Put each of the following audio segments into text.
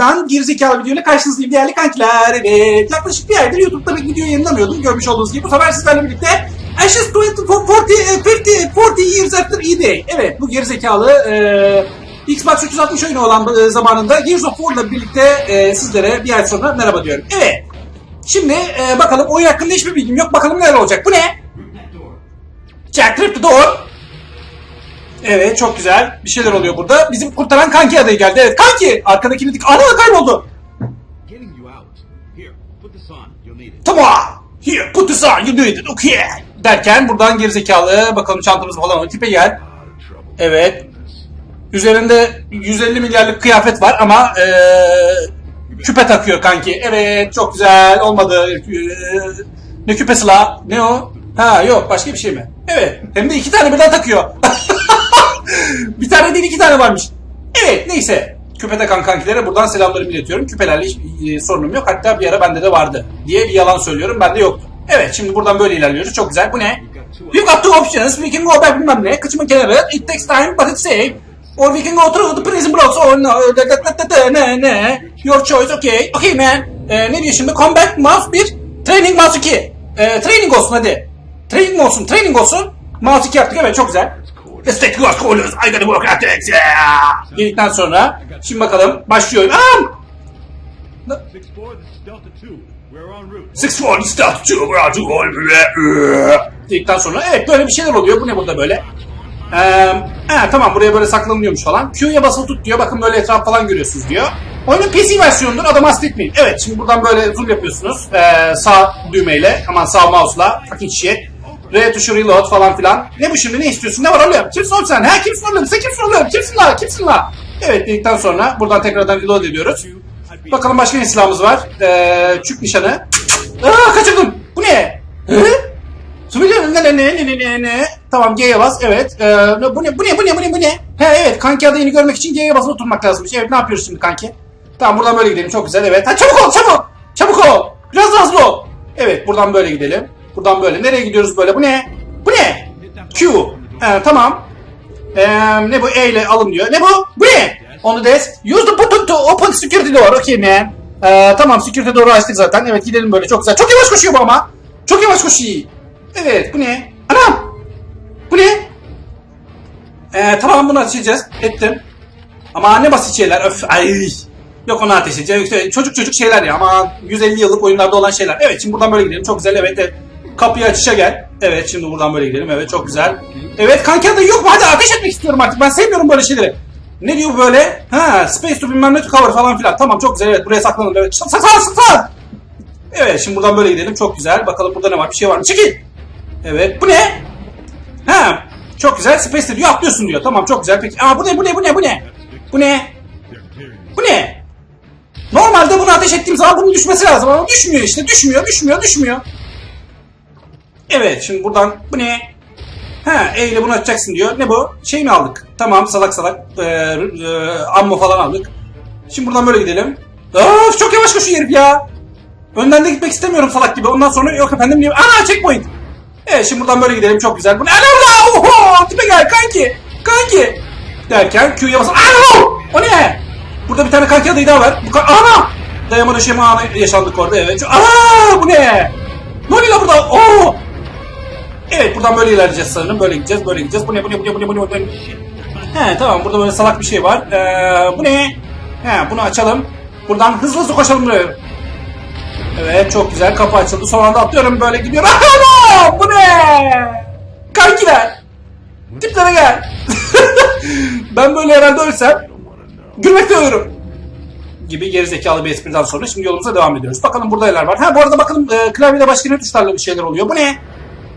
tekrardan gerizekalı videoyla karşınızdayım değerli kankiler. Evet yaklaşık bir aydır YouTube'da bir video yayınlamıyordum görmüş olduğunuz gibi. Bu sefer sizlerle birlikte Ashes 20, 40, 50, 40 years after E-Day. Evet bu gerizekalı e, Xbox 360 oyunu olan e, zamanında Gears of War'la birlikte e, sizlere bir ay sonra merhaba diyorum. Evet. Şimdi e, bakalım oyun hakkında hiçbir bilgim yok. Bakalım neler olacak. Bu ne? Jack Trip the Door. Evet çok güzel. Bir şeyler oluyor burada. Bizim kurtaran Kanki adayı geldi. Evet Kanki! Arkadakini dik... Ana kayboldu. Tamam. Here put this on you need it. Okay. Derken buradan gerizekalı bakalım çantamız falan o tipe gel. Evet. Üzerinde 150 milyarlık kıyafet var ama eee, küpe takıyor kanki. Evet çok güzel olmadı. Eee, ne küpesi la? Ne o? Ha yok başka bir şey mi? Evet. Hem de iki tane birden takıyor. bir tane değil iki tane varmış. Evet neyse. Küpe takan kankilere buradan selamlarımı iletiyorum. Küpelerle hiçbir e, sorunum yok. Hatta bir ara bende de vardı. Diye bir yalan söylüyorum. Bende yoktu. Evet şimdi buradan böyle ilerliyoruz. Çok güzel. Bu ne? You've got two options. We can go back bilmem ne. Kıçımın kenarı. It takes time but it's safe. Or we can go through the prison blocks. Or no. Ne ne. Your choice. Okay. Okay man. Ee, ne diyor şimdi? Combat mouse 1. Training mouse 2. Ee, training olsun hadi. Training olsun. Training olsun. Mouse 2 yaptık. Evet çok güzel. Work at it. Yeah. Dedikten sonra şimdi bakalım başlıyor. Am! 6-4, this is Delta 2. We're en route. Six one stuff two we're two Dedikten sonra evet böyle bir şeyler oluyor. Bu ne burada böyle? Ee, he, tamam buraya böyle saklanılıyormuş falan. Q'ya basılı tut diyor. Bakın böyle etraf falan görüyorsunuz diyor. Oyunun PC versiyonudur. Adam hasretmeyin. Evet şimdi buradan böyle zoom yapıyorsunuz. Ee, sağ düğmeyle. Aman sağ mouse'la. Fucking shit. R tuşu reload falan filan. Ne bu şimdi ne istiyorsun? Ne var oğlum? Kimsin oğlum sen? Ha kimsin oğlum? Sen kimsin oğlum? Kimsin la? Kimsin la? Evet dedikten sonra buradan tekrardan reload ediyoruz. Bakalım başka ne silahımız var? Ee, çük nişanı. Aa kaçırdım. Bu ne? Ne ne ne ne ne ne. Tamam G'ye bas. Evet. Ee, bu ne bu ne bu ne bu ne bu ne? He evet kanki adayını görmek için G'ye basılı oturmak lazımmış. Evet ne yapıyoruz şimdi kanki? Tamam buradan böyle gidelim. Çok güzel evet. Ha, çabuk ol çabuk. Çabuk ol. Biraz hızlı ol. Evet buradan böyle gidelim. Buradan böyle. Nereye gidiyoruz böyle? Bu ne? Bu ne? Q. He, tamam. Ee, ne bu? E ile alın diyor. Ne bu? Bu ne? Onu des. Use the button to open security door. Okay man. Ee, tamam security door'u açtık zaten. Evet gidelim böyle çok güzel. Çok yavaş koşuyor bu ama. Çok yavaş koşuyor. Evet bu ne? Anam. Bu ne? Ee, tamam bunu açacağız. Ettim. Ama ne basit şeyler. Öf ay. Yok onu ateş edeceğim. Çocuk çocuk şeyler ya. Ama 150 yıllık oyunlarda olan şeyler. Evet şimdi buradan böyle gidelim. Çok güzel. Evet. evet. Kapıyı açışa gel. Evet şimdi buradan böyle gidelim. Evet çok güzel. Evet kanki adayı yok mu? Hadi ateş etmek istiyorum artık. Ben sevmiyorum böyle şeyleri. Ne diyor böyle? Ha, space to bilmem ne cover falan filan. Tamam çok güzel. Evet buraya saklanalım. Evet. Saklan saklan. Evet şimdi buradan böyle gidelim. Çok güzel. Bakalım burada ne var? Bir şey var mı? Çekil. Evet. Bu ne? Ha. Çok güzel. Space diyor. Atlıyorsun diyor. Tamam çok güzel. Peki. Aa bu ne? Bu ne? Bu ne? Bu ne? Bu ne? Bu ne? Normalde bunu ateş ettiğim zaman bunun düşmesi lazım ama düşmüyor işte. Düşmüyor, düşmüyor, düşmüyor. Evet şimdi buradan bu ne? Ha E ile bunu açacaksın diyor. Ne bu? Şey mi aldık? Tamam salak salak e, e, ammo falan aldık. Şimdi buradan böyle gidelim. Of çok yavaş koşuyor herif ya. Önden de gitmek istemiyorum salak gibi. Ondan sonra yok efendim diyor. Ana checkpoint. Evet şimdi buradan böyle gidelim çok güzel. Bu ne? Ana! Oho! Tipe gel kanki. Kanki. Derken Q'ya basın. Ana! O ne? Burada bir tane kanki adayı daha var. Bu ka- Ana! Dayamadı şema yaşandık orada evet. Aa bu ne? Ne oluyor burada? Oo! Evet buradan böyle ilerleyeceğiz sanırım. Böyle gideceğiz, böyle gideceğiz. Bu ne, bu ne, bu ne, bu ne, bu ne, bu ne? He tamam burada böyle salak bir şey var. Ee, bu ne? He bunu açalım. Buradan hızlı hızlı koşalım buraya. Evet çok güzel kapı açıldı. Son anda atlıyorum böyle gidiyorum. Ana! Bu ne? Kankiler. Tiplere gel. ben böyle herhalde ölsem gülmekte ölürüm. Gibi gerizekalı bir espriden sonra şimdi yolumuza devam ediyoruz. Bakalım burada neler var. Ha bu arada bakalım e, klavyede başka ne tuşlarla bir şeyler oluyor. Bu ne?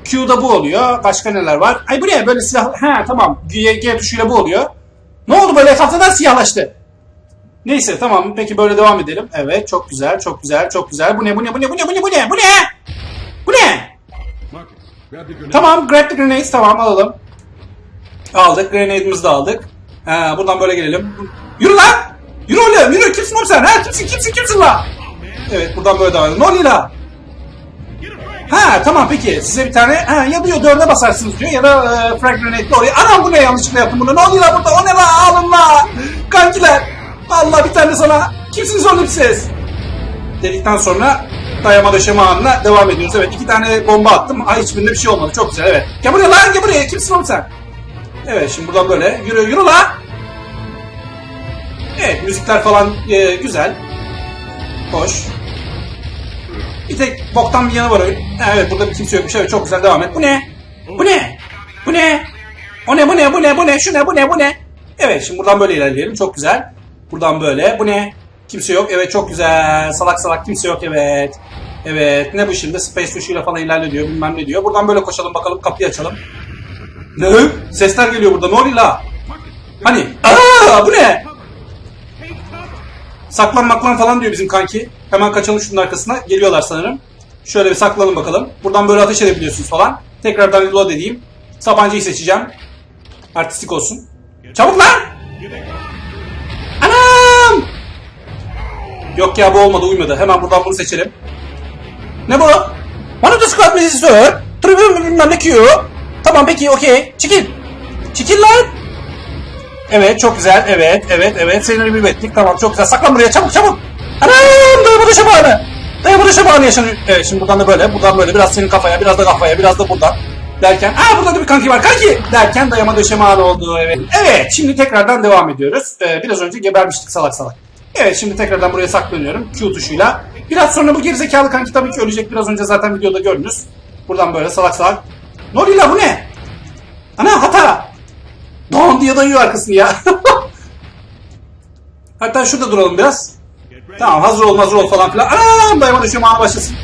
Q'da bu oluyor. Başka neler var? Ay bu ne? Böyle silah... Ha tamam. G, G tuşuyla bu oluyor. Ne oldu böyle etrafta siyahlaştı? Neyse tamam peki böyle devam edelim. Evet çok güzel çok güzel çok güzel. Bu ne bu ne bu ne bu ne bu ne bu ne bu ne? Bu ne? Tamam grab the grenades tamam alalım. Aldık grenade'imizi de aldık. Ha, buradan böyle gelelim. Yürü lan! Yürü oğlum yürü kimsin oğlum sen? Ha kimsin kimsin kimsin la? Evet buradan böyle devam edelim. Ne oluyor la? Ha tamam peki size bir tane ha, ya diyor dörde basarsınız diyor ya da e, frag grenade'le oraya. Anam bu ne yanlışlıkla yaptım bunu. Ne oluyor burada? O ne la? Alın la! Kankiler! Allah bir tane sana Kimsiniz oğlum siz? Dedikten sonra dayama döşeme anına devam ediyoruz. Evet iki tane bomba attım. Ay hiçbirinde bir şey olmadı. Çok güzel evet. Gel buraya lan gel buraya. Kimsin oğlum sen? Evet şimdi buradan böyle yürü yürü lan. Evet müzikler falan e, güzel. Hoş. Bir tek boktan bir yanı var öyle. Evet burada bir kimse yokmuş. Evet çok güzel devam et. Bu ne? Bu ne? Bu ne? O ne bu ne bu ne bu ne? Şu ne bu ne bu ne? Evet şimdi buradan böyle ilerleyelim. Çok güzel. Buradan böyle. Bu ne? Kimse yok. Evet çok güzel. Salak salak kimse yok. Evet. Evet. Ne bu şimdi? Space tuşuyla falan ilerle diyor. Bilmem ne diyor. Buradan böyle koşalım bakalım. Kapıyı açalım. Ne? Sesler geliyor burada. Ne oluyor la? Hani? Aa, bu ne? Saklan maklan falan diyor bizim kanki. Hemen kaçalım şunun arkasına. Geliyorlar sanırım. Şöyle bir saklanın bakalım. Buradan böyle ateş edebiliyorsunuz falan. Tekrardan reload edeyim. Sabancayı seçeceğim. Artistik olsun. Çabuk lan! Anam! Yok ya bu olmadı uymadı. Hemen buradan bunu seçelim. Ne bu? Bana da squat meclisi sor. Tribün bilmem ne. Tamam peki okey. Çekil. Çekil lan. Evet çok güzel. Evet evet evet. Seni bir ettik. Tamam çok güzel. Saklan buraya çabuk çabuk. Anam dayama döşe bağını. Dayama döşe bağını yaşanıyor. Evet şimdi buradan da böyle. Buradan böyle. Biraz senin kafaya. Biraz da kafaya. Biraz da buradan. Derken. Aa burada da bir kanki var. Kanki. Derken dayama döşeme ağrı oldu. Evet. Evet şimdi tekrardan devam ediyoruz. Ee, biraz önce gebermiştik salak salak. Evet şimdi tekrardan buraya saklanıyorum. Q tuşuyla. Biraz sonra bu gerizekalı kanki tabii ki ölecek. Biraz önce zaten videoda gördünüz. Buradan böyle salak salak. Ne oluyor la bu ne? Ana hata. Don diye dayıyor arkasını ya. Hatta şurada duralım biraz. Tamam hazır ol hazır ol falan filan. Anam dayama düşüyorum ana başlasın.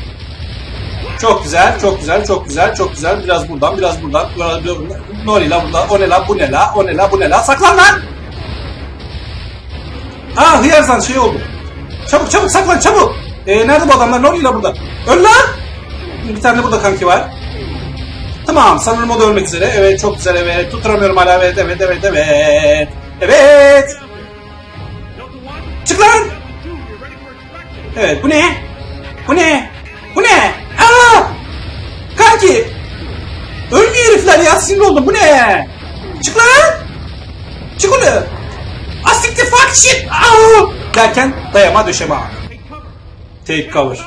Çok güzel, çok güzel, çok güzel, çok güzel. Biraz buradan, biraz buradan. Ne oluyor la burada? O ne la, bu ne la, o ne la, bu ne la? Saklan lan! Aa hıyarsan şey oldu. Çabuk çabuk saklan çabuk. Ee, nerede bu adamlar? Oluyor la burada? Öl lan! Bir tane burada kanki var. Tamam sanırım o da ölmek üzere. Evet çok güzel evet. Tutturamıyorum hala evet evet evet evet. Evet. Çık lan. Evet bu ne? Bu ne? Bu ne? Aa! Kanki. Ölmüyor herifler ya sinir oldum bu ne? Çık lan. Çık onu. Asik the fuck shit. Aa! Derken dayama döşeme. Take cover.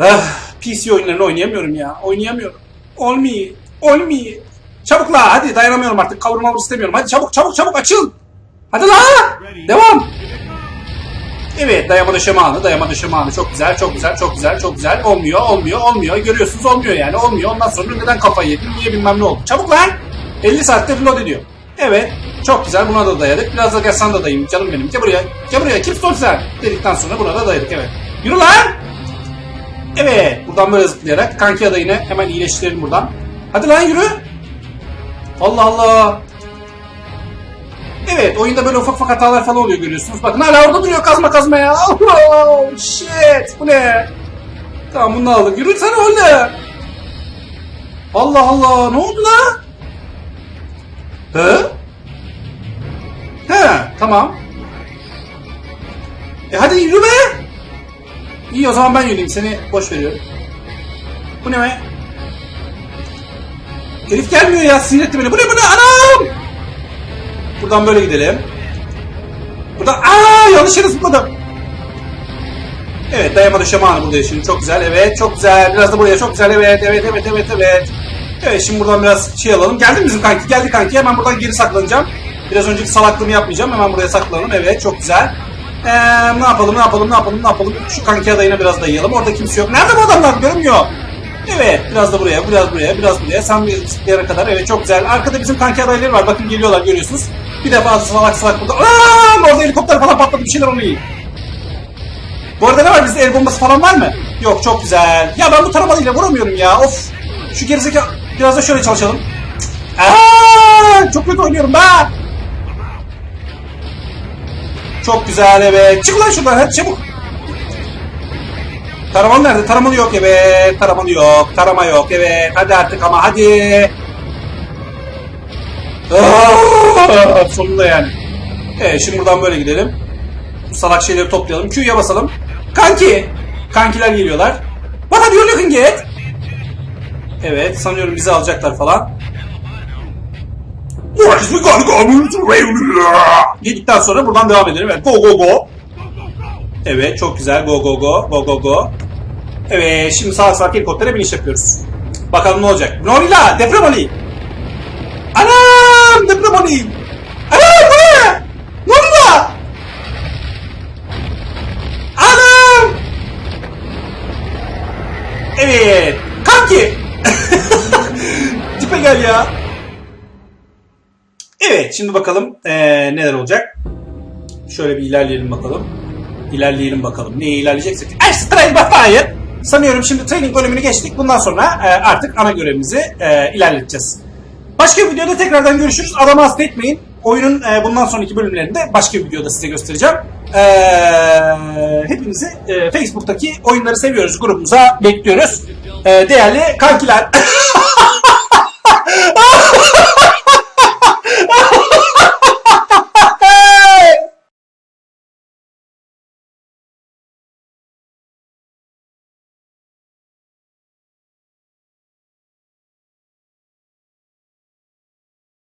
Ah, PC oyunlarını oynayamıyorum ya. Oynayamıyorum. Olmuyor. Olmuyor. Çabuk la hadi dayanamıyorum artık. Kavurma istemiyorum. Hadi çabuk çabuk çabuk açıl. Hadi la. Devam. Evet dayama döşeme anı. Dayama döşeme anı. Çok güzel çok güzel çok güzel çok güzel. Olmuyor olmuyor olmuyor. Görüyorsunuz olmuyor yani. Olmuyor. Ondan sonra neden kafayı yedim? Niye bilmem ne oldu. Çabuk lan. 50 saatte reload ediyor. Evet. Çok güzel. Buna da dayadık. Biraz da gel sana da dayayım. Canım benim. Gel buraya. Gel buraya. Kim tutuyorsun sen? Dedikten sonra buna da dayadık. Evet. Yürü lan. Evet. Buradan böyle zıplayarak kanki adayını hemen iyileştirelim buradan. Hadi lan yürü. Allah Allah. Evet oyunda böyle ufak ufak hatalar falan oluyor görüyorsunuz. Bakın hala orada duruyor kazma kazma ya. Oh, shit. Bu ne? Tamam bunu aldık. Yürü sen öyle. Allah Allah. Ne oldu lan? He? He tamam. E hadi yürü be. İyi o zaman ben yürüyeyim seni boş veriyorum. Bu ne be? Herif gelmiyor ya sinir etti beni. Bu ne bu ne anam? Buradan böyle gidelim. Buradan aa yanlış yere zıpladım. Evet dayama döşeme anı burada şimdi çok güzel evet çok güzel biraz da buraya çok güzel evet evet evet evet evet. Evet şimdi buradan biraz şey alalım. Geldi mi bizim kanki? Geldi kanki. Hemen buradan geri saklanacağım. Biraz önceki salaklığımı yapmayacağım. Hemen buraya saklanalım. Evet çok güzel. Ee, ne yapalım ne yapalım ne yapalım ne yapalım. Şu kanki adayına biraz dayayalım. Orada kimse yok. Nerede bu adamlar? Görünmüyor. Evet biraz da buraya biraz buraya biraz buraya. Sen bir zıplayana kadar. Evet çok güzel. Arkada bizim kanki adayları var. Bakın geliyorlar görüyorsunuz. Bir de bazı salak salak burada. Aa, orada helikopter falan patladı. Bir şeyler oluyor. Bu arada ne var bizde el bombası falan var mı? Yok çok güzel. Ya ben bu taramalıyla vuramıyorum ya. Of. Şu gerizekalı biraz da şöyle çalışalım. Aa, çok kötü oynuyorum be. Çok güzel evet. Çık lan şuradan hadi çabuk. Taraman nerede? Taramalı yok evet. Taramalı yok. Tarama yok evet. Hadi artık ama hadi. Aa, sonunda yani. Evet şimdi buradan böyle gidelim. Bu salak şeyleri toplayalım. Q'ya basalım. Kanki. Kankiler geliyorlar. Are you looking at? Evet sanıyorum bizi alacaklar falan. Go to Dedikten sonra buradan devam edelim. Evet, go go go. Evet, çok güzel. Go go go. Go go go. Evet, şimdi sağ sağ helikoptere biniş yapıyoruz. Bakalım ne olacak. Norila, deprem olayım. Anam, deprem olayım. Anam, bu ne? Anam. Evet. Kanki. Tipe gel ya. Şimdi bakalım eee, neler olacak. Şöyle bir ilerleyelim bakalım. İlerleyelim bakalım. Neye ilerleyeceksek. Extreme Fire. Sanıyorum şimdi training bölümünü geçtik. Bundan sonra eee, artık ana görevimizi eee, ilerleteceğiz. Başka bir videoda tekrardan görüşürüz. Adamı hasta etmeyin. Oyunun eee, bundan sonraki bölümlerinde başka bir videoda size göstereceğim. Eee, hepinizi eee, Facebook'taki oyunları seviyoruz grubumuza bekliyoruz. Eee, değerli kankiler.